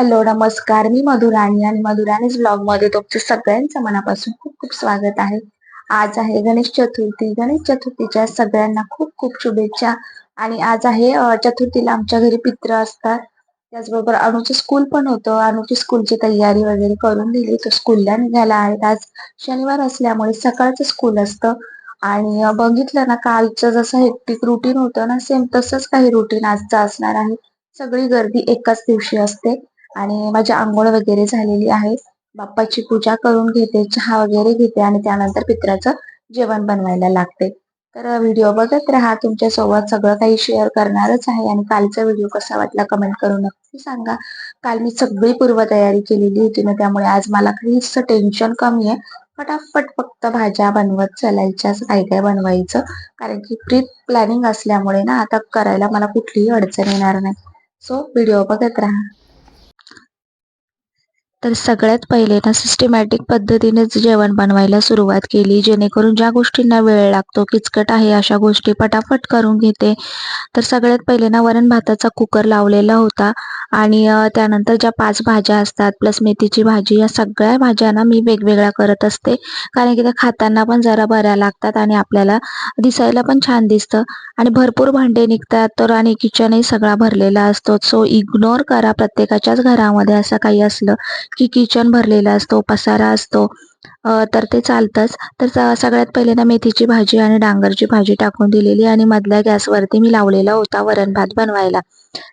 Hello नमस्कार. मी मधुराणी आणि मधुराणीच ब्लॉगमध्ये तुमचं सगळ्यांचं मनापासून खूप खूप स्वागत आहे. आज आहे गणेश चतुर्थी. गणेश चतुर्थीच्या सगळ्यांना खूप खूप शुभेच्छा. आणि आज आहे चतुर्थीला आमच्या घरी पित्र असतात. त्याचबरोबर अनुचं स्कूल पण होतं. अनुची स्कूलची तयारी वगैरे करून दिली. तो स्कूलला निघाला आहे. आज शनिवार असल्यामुळे सकाळचं स्कूल असतं. आणि बघितलं ना कालचं जसं हेक्टिक रुटीन होतं ना सेम तसंच काही रुटीन आजचं असणार आहे. सगळी गर्दी एकाच दिवशी असते. आणि माझी आंघोळ वगैरे झालेली आहे. बाप्पाची पूजा करून घेते चहा वगैरे घेते आणि त्यानंतर पित्राचं जेवण बनवायला लागते. तर व्हिडिओ बघत राहा तुमच्यासोबत सगळं काही शेअर करणारच आहे आणि कालचा व्हिडिओ कसा वाटला कमेंट करून नक्की सांगा. काल मी सगळी पूर्वतयारी केलेली होती ना त्यामुळे आज मला काहीच टेन्शन कमी आहे. फटाफट फक्त भाज्या बनवत चालायच्या काय काय बनवायचं? कारण की प्री प्लॅनिंग असल्यामुळे ना आता करायला मला कुठलीही अडचण येणार नाही. सो व्हिडिओ बघत राहा. तर सगळ्यात पहिले ना सिस्टमॅटिक पद्धतीनेच जेवण बनवायला सुरुवात केली जेणेकरून ज्या गोष्टींना वेळ लागतो किचकट आहे अशा गोष्टी पटापट करून घेते. तर सगळ्यात पहिले ना वरण भाताचा कुकर लावलेला होता आणि त्यानंतर ज्या पाच भाज्या असतात प्लस मेथीची भाजी या सगळ्या भाज्या ना मी वेगवेगळ्या करत असते. कारण की त्या खाताना पण जरा बऱ्या लागतात आणि आपल्याला दिसायला पण छान दिसतं. आणि भरपूर भांडे निघतात तर आणि किचनही सगळा भरलेला असतो. सो इग्नोर करा प्रत्येकाच्याच घरामध्ये असं काही असलं की किचन भरलेला असतो पसारा असतो. तर ते चालतंच. तर स- सगळ्यात पहिले ना मेथीची भाजी आणि डांगरची भाजी टाकून दिलेली आणि मधल्या गॅसवरती मी लावलेला होता वरण भात बनवायला.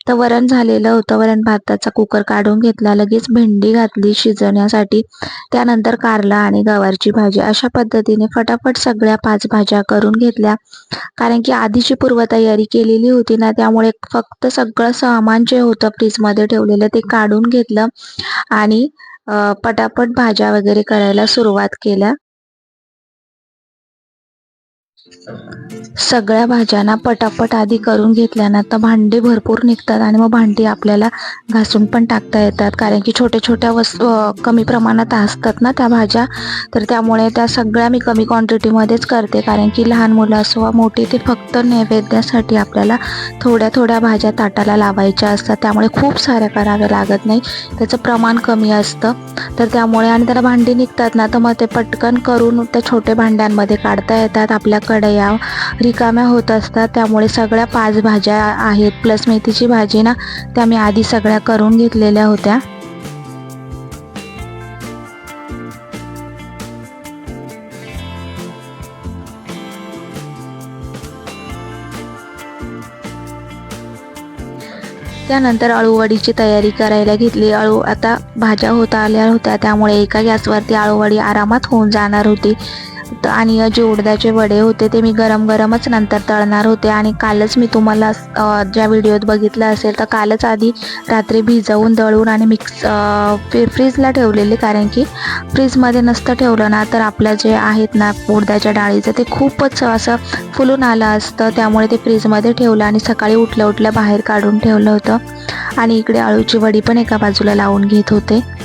तर वरण झालेलं होतं. वरण भाताचा कुकर काढून घेतला. लगेच भेंडी घातली शिजवण्यासाठी. त्यानंतर कारला आणि गवारची भाजी अशा पद्धतीने फटाफट सगळ्या पाच भाज्या करून घेतल्या. कारण की आधीची पूर्वतयारी केलेली होती ना त्यामुळे फक्त सगळं सामान जे होतं फ्रीजमध्ये ठेवलेलं ते काढून घेतलं. आणि पटापट भाज्या वगैरे करायला सुरुवात केल्या. सगळ्या भाज्यांना पटापट आधी करून घेतल्यानंतर तर भांडी भरपूर निघतात आणि मग भांडी आपल्याला घासून पण टाकता येतात. कारण की छोट्या छोट्या वस्तू कमी प्रमाणात असतात ना त्या भाज्या तर त्यामुळे त्या सगळ्या मी कमी क्वांटिटीमध्येच करते. कारण की लहान मुलं असो वा मोठी ते फक्त नैवेद्यासाठी आपल्याला थोड्या थोड्या भाज्या ताटाला लावायच्या असतात. त्यामुळे खूप साऱ्या कराव्या लागत नाही. त्याचं प्रमाण कमी असतं. तर त्यामुळे आणि त्याला भांडी निघतात ना तर मग ते पटकन करून त्या छोट्या भांड्यांमध्ये काढता येतात. आपल्या कढया रिकाम्या होत असतात. त्यामुळे सगळ्या पाच भाज्या आहेत. प्लस मेथीची भाजी ना त्या मी आधी सगळ्या करून घेतलेल्या होत्या. त्यानंतर अळूवडीची तयारी करायला घेतली. अळू आता भाज्या होत आल्या होत्या. त्यामुळे एका गॅसवरती अळूवडी आरामात होऊन जाणार होती. आणि जे उडद्याचे वडे होते ते मी गरम गरमच नंतर तळणार होते. आणि कालच मी तुम्हाला ज्या व्हिडिओत बघितलं असेल तर कालच आधी रात्री भिजवून दळून आणि मिक्स फ्री- फ्रीजला ठेवलेले. कारण की फ्रीजमध्ये नसतं ठेवलं ना तर आपल्या जे आहेत ना उडद्याच्या डाळीचं ते खूपच असं फुलून आलं असतं. त्यामुळे ते फ्रीजमध्ये ठेवलं आणि सकाळी उठल्या उठल्या बाहेर काढून ठेवलं होतं. आणि इकडे आळूची वडी पण एका बाजूला लावून घेत होते.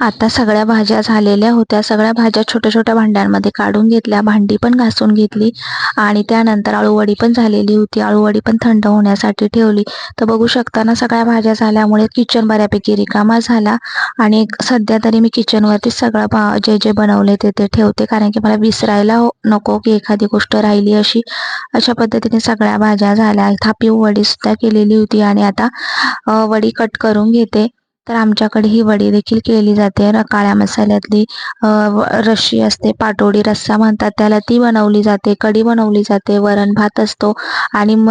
आता सगळ्या भाज्या झालेल्या होत्या. सगळ्या भाज्या छोट्या छोट्या भांड्यांमध्ये काढून घेतल्या. भांडी पण घासून घेतली. आणि त्यानंतर आळूवडी पण झालेली होती. आळूवडी पण थंड होण्यासाठी ठेवली. तर बघू शकता ना सगळ्या भाज्या झाल्यामुळे किचन बऱ्यापैकी रिकामा झाला. आणि सध्या तरी मी किचनवरती सगळं भा- जे जे बनवले ते ते ठेवते. कारण की मला विसरायला हो- नको की एखादी गोष्ट राहिली अशी. अशा पद्धतीने सगळ्या भाज्या झाल्या. थापी वडी सुद्धा केलेली होती. आणि आता वडी कट करून घेते. तर आमच्याकडे ही वडी देखील केली जाते. काळ्या मसाल्यातली रशी रस्सी असते पाटोडी रस्सा म्हणतात त्याला ती बनवली जाते कढी बनवली जाते वरण भात असतो आणि म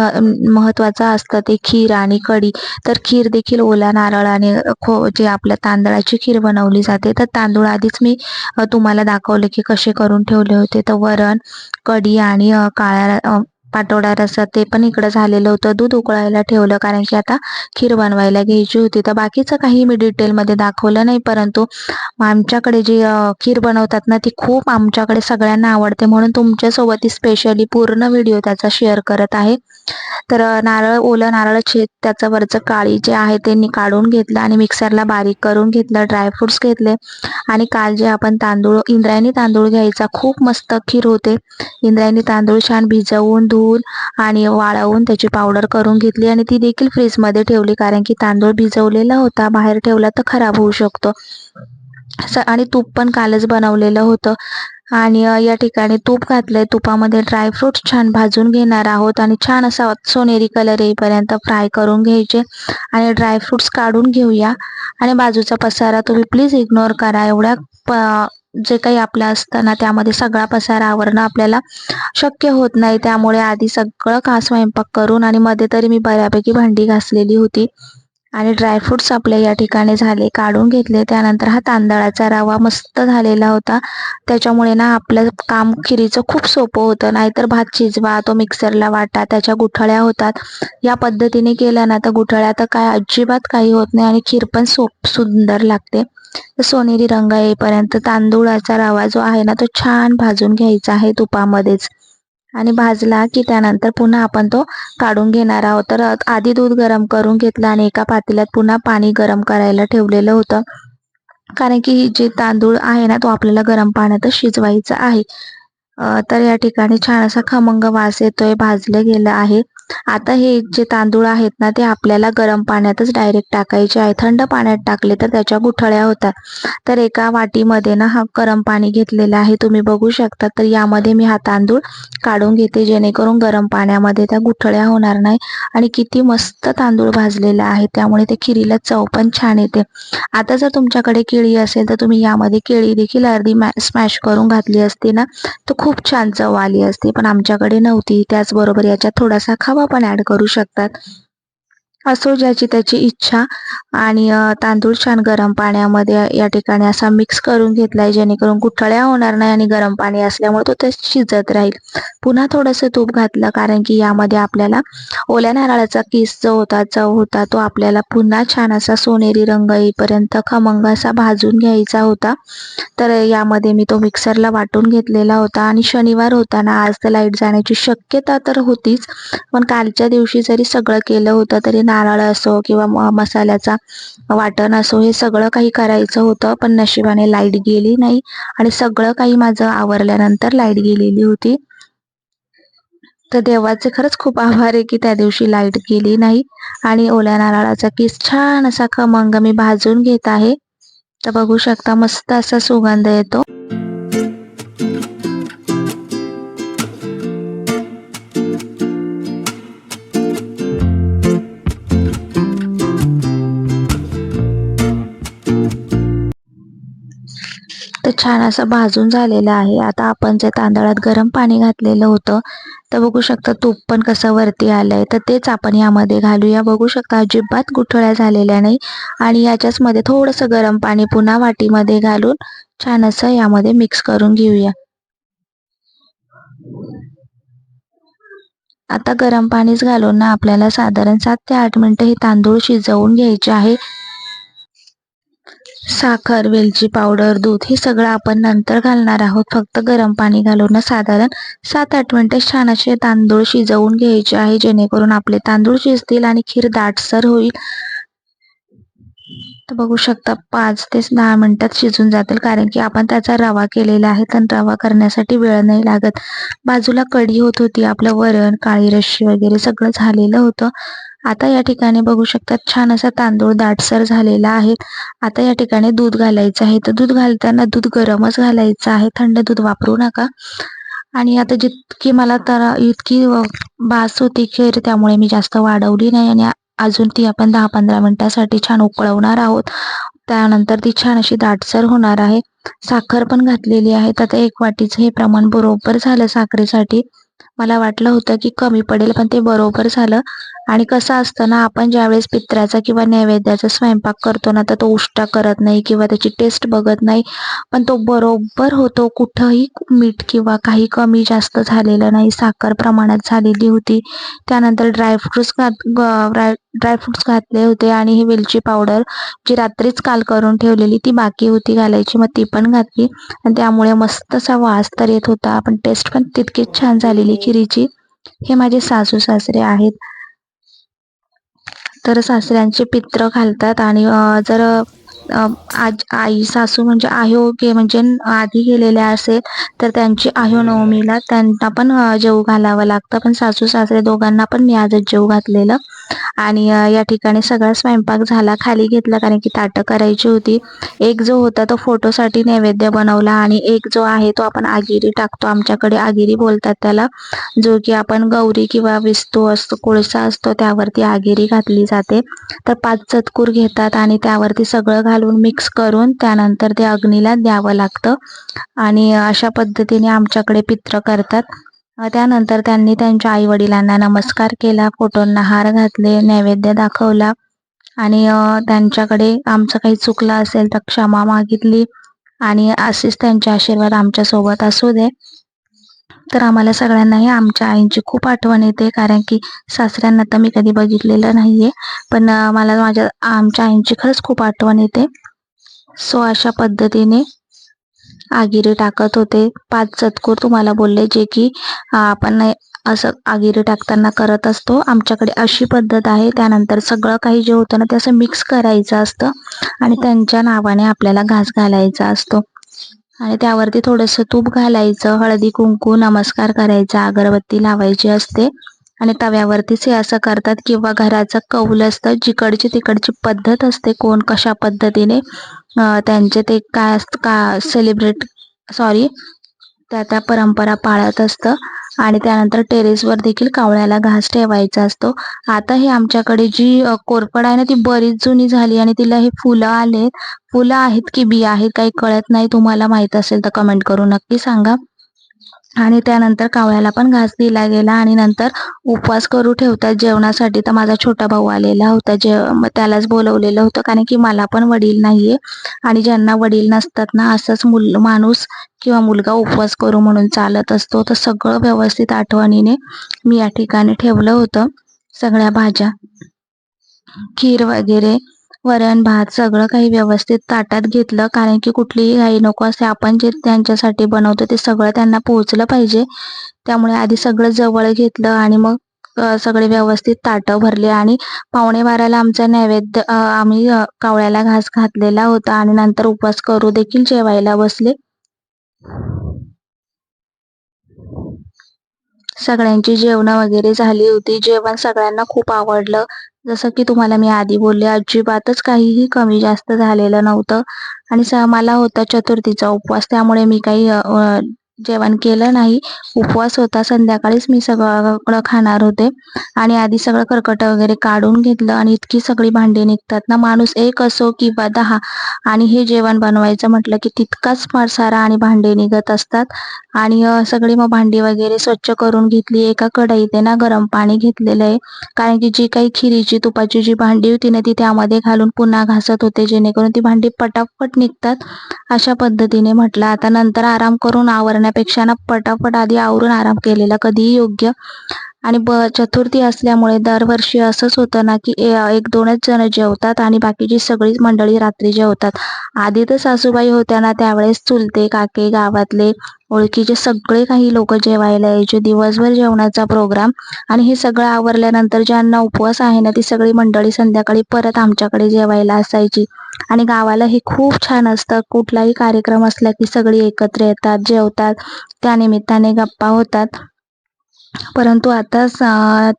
महत्त्वाचं असतं ते खीर आणि कढी. तर खीर देखील ओला नारळ आणि खो जे आपल्या तांदळाची खीर बनवली जाते. तर तांदूळ आधीच मी तुम्हाला दाखवले की कसे करून ठेवले होते. तर वरण कढी आणि काळ्या पाटोडा रसा ते पण इकडं झालेलं होतं. दूध उकळायला ठेवलं कारण की आता खीर बनवायला घ्यायची होती. तर बाकीचं काही मी डिटेलमध्ये दाखवलं नाही. परंतु आमच्याकडे जी खीर बनवतात ना ती खूप आमच्याकडे सगळ्यांना आवडते. म्हणून तुमच्यासोबत स्पेशली पूर्ण व्हिडिओ त्याचा शेअर करत आहे. तर नारळ ओलं नारळ त्याचं वरचं काळी जे आहे ते काढून घेतलं आणि मिक्सरला बारीक करून घेतलं ड्रायफ्रुट्स घेतले आणि काल जे आपण तांदूळ इंद्रायणी तांदूळ घ्यायचा खूप मस्त खीर होते. इंद्रायणी तांदूळ छान भिजवून धुवून आणि वाळवून त्याची पावडर करून घेतली आणि ती देखील फ्रीजमध्ये ठेवली कारण की तांदूळ भिजवलेला होता बाहेर ठेवला तर खराब होऊ शकतो. आणि तूप पण कालच बनवलेलं होतं. आणि या ठिकाणी तूप घातलंय. तुपामध्ये ड्रायफ्रुट्स छान भाजून घेणार आहोत आणि छान असा सोनेरी कलर येईपर्यंत फ्राय करून घ्यायचे. आणि ड्रायफ्रुट्स काढून घेऊया. आणि बाजूचा पसारा तुम्ही प्लीज इग्नोर करा. एवढ्या जे काही आपलं असतं ना त्यामध्ये सगळा पसारा आवरणं आपल्याला शक्य होत नाही. त्यामुळे आधी सगळं का स्वयंपाक करून आणि मध्ये तरी मी बऱ्यापैकी भांडी घासलेली होती. आणि ड्रायफ्रुट्स आपले या ठिकाणी झाले काढून घेतले. त्यानंतर हा तांदळाचा रवा मस्त झालेला होता. त्याच्यामुळे ना आपलं काम खिरीचं खूप सोपं होतं. नाहीतर भात शिजवा तो मिक्सरला वाटा त्याच्या गुठळ्या होतात. या पद्धतीने केल्या ना तर गुठळ्या तर काय अजिबात काही होत नाही आणि खीर पण सोप सुंदर लागते. सोनेरी रंग येईपर्यंत तांदूळाचा रवा जो आहे ना तो छान भाजून घ्यायचा आहे तुपामध्येच. आणि भाजला की त्यानंतर पुन्हा आपण तो काढून घेणार आहोत. तर आधी दूध गरम करून घेतलं आणि एका पातेल्यात पुन्हा पाणी गरम करायला ठेवलेलं होतं. कारण की जे तांदूळ आहे ना तो आपल्याला गरम पाण्यातच शिजवायचा आहे. तर या ठिकाणी छान असा खमंग वास येतोय भाजलं गेलं आहे. आता हे जे तांदूळ आहेत ना ते आपल्याला गरम पाण्यातच डायरेक्ट टाकायचे आहे. थंड पाण्यात टाकले तर त्याच्या गुठळ्या होतात. तर एका वाटीमध्ये ना हा गरम पाणी घेतलेलं आहे. तुम्ही बघू शकता. तर यामध्ये मी हा तांदूळ काढून घेते. जेणेकरून गरम पाण्यामध्ये त्या गुठळ्या होणार नाही. आणि किती मस्त तांदूळ भाजलेला आहे. त्यामुळे ते खिरीला चव पण छान येते. आता जर तुमच्याकडे केळी असेल तर तुम्ही यामध्ये केळी देखील अर्धी स्मॅश करून घातली असते ना तर खूप छान चव आली असते. पण आमच्याकडे नव्हती. त्याचबरोबर याच्यात थोडासा खावा पण ऍड करू शकतात. असो ज्याची त्याची इच्छा आणि तांदूळ छान गरम पाण्यामध्ये या ठिकाणी असा मिक्स करून घेतलाय जेणेकरून गुठळ्या होणार नाही आणि गरम पाणी असल्यामुळे तो ते शिजत राहील. पुन्हा थोडंसं तूप घातलं कारण की यामध्ये आपल्याला ओल्या नारळाचा किस जो होता चव होता तो आपल्याला पुन्हा छान असा सोनेरी रंग येईपर्यंत खमंग असा भाजून घ्यायचा होता. तर यामध्ये मी तो मिक्सरला वाटून घेतलेला होता आणि शनिवार होताना आज तर लाइट जाण्याची शक्यता तर होतीच पण कालच्या दिवशी जरी सगळं केलं होतं तरी नारळ असो किंवा मसाल्याचा वाटण असो हे सगळं काही करायचं होतं पण नशिबाने लाइट गेली नाही आणि सगळं काही माझं आवरल्यानंतर लाइट गेलेली होती. तर देवाचे खरंच खूप आभार आहे की त्या दिवशी लाइट गेली नाही आणि ओल्या नारळाचा किस छान असा खमंग मी भाजून घेत आहे. तर बघू शकता मस्त असा सुगंध येतो. तर छान असं भाजून झालेलं आहे. आता आपण जे तांदळात गरम पाणी घातलेलं होतं तर बघू शकता तूप पण कसं वरती आलंय. तर तेच आपण यामध्ये घालूया. बघू शकता अजिबात गुठळ्या झालेल्या नाही. आणि याच्याच मध्ये थोडंसं गरम पाणी पुन्हा वाटीमध्ये घालून छान असं यामध्ये मिक्स करून घेऊया. आता गरम पाणीच घालून ना आपल्याला साधारण सात ते आठ मिनिटं हे तांदूळ शिजवून घ्यायचे आहे. साखर वेलची पावडर दूध हे सगळं आपण नंतर घालणार आहोत. फक्त गरम पाणी घालून साधारण सात आठ मिनिटे छान असे तांदूळ शिजवून घ्यायचे आहे जेणेकरून आपले तांदूळ शिजतील आणि खीर दाटसर होईल. तर बघू शकता पाच ते दहा मिनिटात शिजून जातील कारण की आपण त्याचा रवा केलेला आहे तर रवा करण्यासाठी वेळ नाही लागत. बाजूला कढी होत होती आपलं वरण काळी रशी वगैरे सगळं झालेलं होतं. आता या ठिकाणी बघू शकतात छान असा तांदूळ दाटसर झालेला आहे. आता या ठिकाणी दूध घालायचं आहे. तर दूध घालताना दूध गरमच घालायचं आहे. थंड दूध वापरू नका. आणि आता जितकी मला तर इतकी बास होती खीर त्यामुळे मी जास्त वाढवली नाही. आणि अजून ती आपण दहा पंधरा मिनिटासाठी छान उकळवणार आहोत. त्यानंतर ती छान अशी दाटसर होणार आहे. साखर पण घातलेली आहे. आता एक वाटीचं हे प्रमाण बरोबर झालं साखरेसाठी. मला वाटलं होतं की कमी पडेल पण ते बरोबर झालं. आणि कसं असतं ना आपण ज्यावेळेस पित्राचा किंवा नैवेद्याचा स्वयंपाक करतो ना तर तो उष्टा करत नाही किंवा त्याची टेस्ट बघत नाही. पण तो बरोबर होतो कुठंही मीठ किंवा काही कमी जास्त झालेलं नाही साखर प्रमाणात झालेली होती. त्यानंतर ड्रायफ्रुट्स घात ड्राय ड्रायफ्रुट्स घातले होते आणि ही वेलची पावडर जी रात्रीच काल करून ठेवलेली ती बाकी होती घालायची मग ती पण घातली. आणि त्यामुळे मस्त असा वास तर येत होता पण टेस्ट पण तितकीच छान झालेली खिरीची. हे माझे सासू सासरे आहेत. तर सासऱ्यांचे पित्र घालतात आणि जर आज आई सासू म्हणजे आयोग्य म्हणजे आधी गेलेल्या असेल तर त्यांची आयो नवमीला त्यांना पण जेव घालावं लागतं. पण सासू सासरे दोघांना पण मी आजच जेव घातलेलं. आणि या ठिकाणी सगळा स्वयंपाक झाला खाली घेतला. कारण की ताटं करायची होती. एक जो होता तो फोटोसाठी नैवेद्य बनवला. आणि एक जो आहे तो आपण आगिरी टाकतो. आमच्याकडे आगिरी बोलतात त्याला. जो की आपण गौरी किंवा विस्तू असतो कोळसा असतो त्यावरती आगिरी घातली जाते. तर पाच चतकूर घेतात आणि त्यावरती सगळं घाल घालून मिक्स करून त्यानंतर ते अग्नीला द्यावं लागतं. आणि अशा पद्धतीने आमच्याकडे पित्र करतात. त्यानंतर त्यांनी त्यांच्या आई वडिलांना नमस्कार केला फोटोंना हार घातले नैवेद्य दाखवला. आणि त्यांच्याकडे आमचं काही चुकलं असेल तर क्षमा मागितली. आणि असेच त्यांचे आशीर्वाद आमच्यासोबत असू दे. तर आम्हाला सगळ्यांनाही आमच्या आईंची खूप आठवण येते कारण की सासऱ्यांना तर मी कधी बघितलेलं नाहीये. पण मला माझ्या आमच्या आईंची खरंच खूप आठवण येते. सो अशा पद्धतीने आगिरी टाकत होते. पाच चतकूर तुम्हाला बोलले जे की आपण असं आगिरी टाकताना करत असतो. आमच्याकडे अशी पद्धत आहे. त्यानंतर सगळं काही जे होतं ना ते असं मिक्स करायचं असतं. आणि त्यांच्या नावाने आपल्याला घास घालायचा असतो. आणि त्यावरती थोडंसं तूप घालायचं हळदी कुंकू नमस्कार करायचा अगरबत्ती लावायची असते. आणि तव्यावरतीच हे असं करतात किंवा घराचं कौल असतं जिकडची तिकडची पद्धत असते कोण कशा पद्धतीने त्यांचे ते काय असतं का सेलिब्रेट सॉरी त्या त्या परंपरा पाळत असतं. आणि त्यानंतर टेरेसवर देखील कावळ्याला घास ठेवायचा असतो. आता हे आमच्याकडे जी कोरफड आहे ना ती बरीच जुनी झाली आणि तिला हे फुलं आले फुलं आहेत की बी आहेत काही कळत नाही तुम्हाला माहीत असेल तर कमेंट करून नक्की सांगा. आणि त्यानंतर कावळ्याला पण घास दिला गेला आणि नंतर उपवास करू ठेवतात. जेवणासाठी तर माझा छोटा भाऊ आलेला होता. जे त्यालाच बोलवलेलं होतं. कारण की मला पण वडील नाहीये. आणि ज्यांना वडील नसतात ना असंच मुल माणूस किंवा मुलगा उपवास करू म्हणून चालत असतो. तर सगळं व्यवस्थित आठवणीने मी या ठिकाणी ठेवलं होतं. सगळ्या भाज्या खीर वगैरे वरण भात सगळं काही व्यवस्थित ताटात घेतलं. कारण की कुठलीही घाई नको असते. आपण जे त्यांच्यासाठी बनवतो ते सगळं त्यांना पोहोचलं पाहिजे. त्यामुळे आधी सगळं जवळ घेतलं आणि मग सगळे व्यवस्थित ताटं भरले. आणि पावणे बाराला आमचा नैवेद्य आम्ही कावळ्याला घास घातलेला होता. आणि नंतर उपवास करू देखील जेवायला बसले. सगळ्यांची जेवणं वगैरे झाली होती. जेवण सगळ्यांना खूप आवडलं. जसं की तुम्हाला मी आधी बोलले अजिबातच काहीही कमी जास्त झालेलं नव्हतं. आणि मला होता चतुर्थीचा उपवास त्यामुळे मी काही जेवण केलं नाही. उपवास होता. संध्याकाळीच मी सगळं खाणार होते. आणि आधी सगळं कर्कट वगैरे काढून घेतलं आणि इतकी सगळी भांडी निघतात ना. माणूस एक असो किंवा दहा. आणि हे जेवण बनवायचं म्हटलं की तितकाच सारा आणि भांडे निघत असतात. आणि सगळी मग भांडी वगैरे स्वच्छ करून घेतली. एका कढईत ना गरम पाणी घेतलेलं आहे. कारण की जी काही खिरीची तुपाची जी भांडी होती ना ती त्यामध्ये घालून पुन्हा घासत होते. जेणेकरून ती भांडी पटापट निघतात. अशा पद्धतीने म्हटलं. आता नंतर आराम करून करण्यापेक्षा ना पटापट आधी आवरून आराम केलेला कधीही योग्य आणि ब चतुर्थी असल्यामुळे दरवर्षी असंच होतं ना की एक दोनच जण जेवतात आणि बाकीची सगळीच मंडळी रात्री जेवतात. आधी तर सासूबाई होत्या ना त्यावेळेस चुलते काके गावातले ओळखीचे सगळे काही लोक जेवायला यायचे. दिवसभर जेवणाचा प्रोग्राम आणि हे सगळं आवरल्यानंतर ज्यांना उपवास आहे ना ती सगळी मंडळी संध्याकाळी परत आमच्याकडे जेवायला असायची. आणि गावाला हे खूप छान असतं. कुठलाही कार्यक्रम असला की सगळी एकत्र येतात जेवतात. त्यानिमित्ताने गप्पा होतात. परंतु आता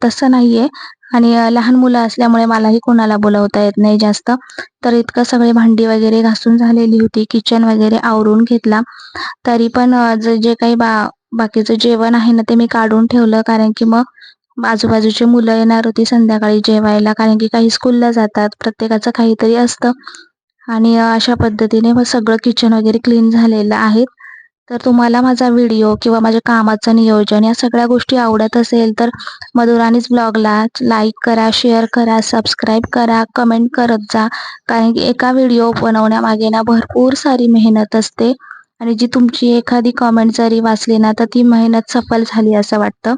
तसं नाहीये. आणि लहान मुलं असल्यामुळे मलाही कोणाला बोलवता येत नाही जास्त. तर इतकं सगळे भांडी वगैरे घासून झालेली होती. किचन वगैरे आवरून घेतला. तरी पण जे काही बा बाकीचं जेवण आहे ना ते मी काढून ठेवलं. कारण की मग आजूबाजूची मुलं येणार होती संध्याकाळी जेवायला. कारण की काही स्कूलला जातात. प्रत्येकाचं काहीतरी असतं. आणि अशा पद्धतीने मग सगळं किचन वगैरे क्लीन झालेलं आहे. तर तुम्हाला माझा व्हिडिओ किंवा माझ्या कामाचं नियोजन या सगळ्या गोष्टी आवडत असेल तर मधुराणीच ब्लॉगला लाईक करा शेअर करा सबस्क्राईब करा कमेंट करत जा. कारण की एका व्हिडिओ बनवण्यामागे ना भरपूर सारी मेहनत असते. आणि जी तुमची एखादी कमेंट जरी वाचली ना तर ती मेहनत सफल झाली असं वाटतं.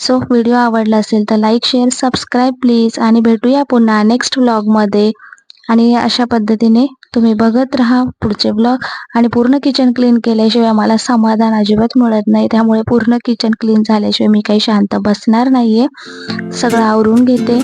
सो व्हिडिओ आवडला असेल तर लाईक शेअर सबस्क्राईब प्लीज आणि भेटूया पुन्हा नेक्स्ट व्लॉगमध्ये आणि अशा पद्धतीने तुम्ही बघत राहा पुढचे ब्लॉग आणि पूर्ण किचन क्लीन केल्याशिवाय मला समाधान अजिबात मिळत नाही. त्यामुळे पूर्ण किचन क्लीन झाल्याशिवाय मी काही शांत बसणार नाहीये. सगळं आवरून घेते.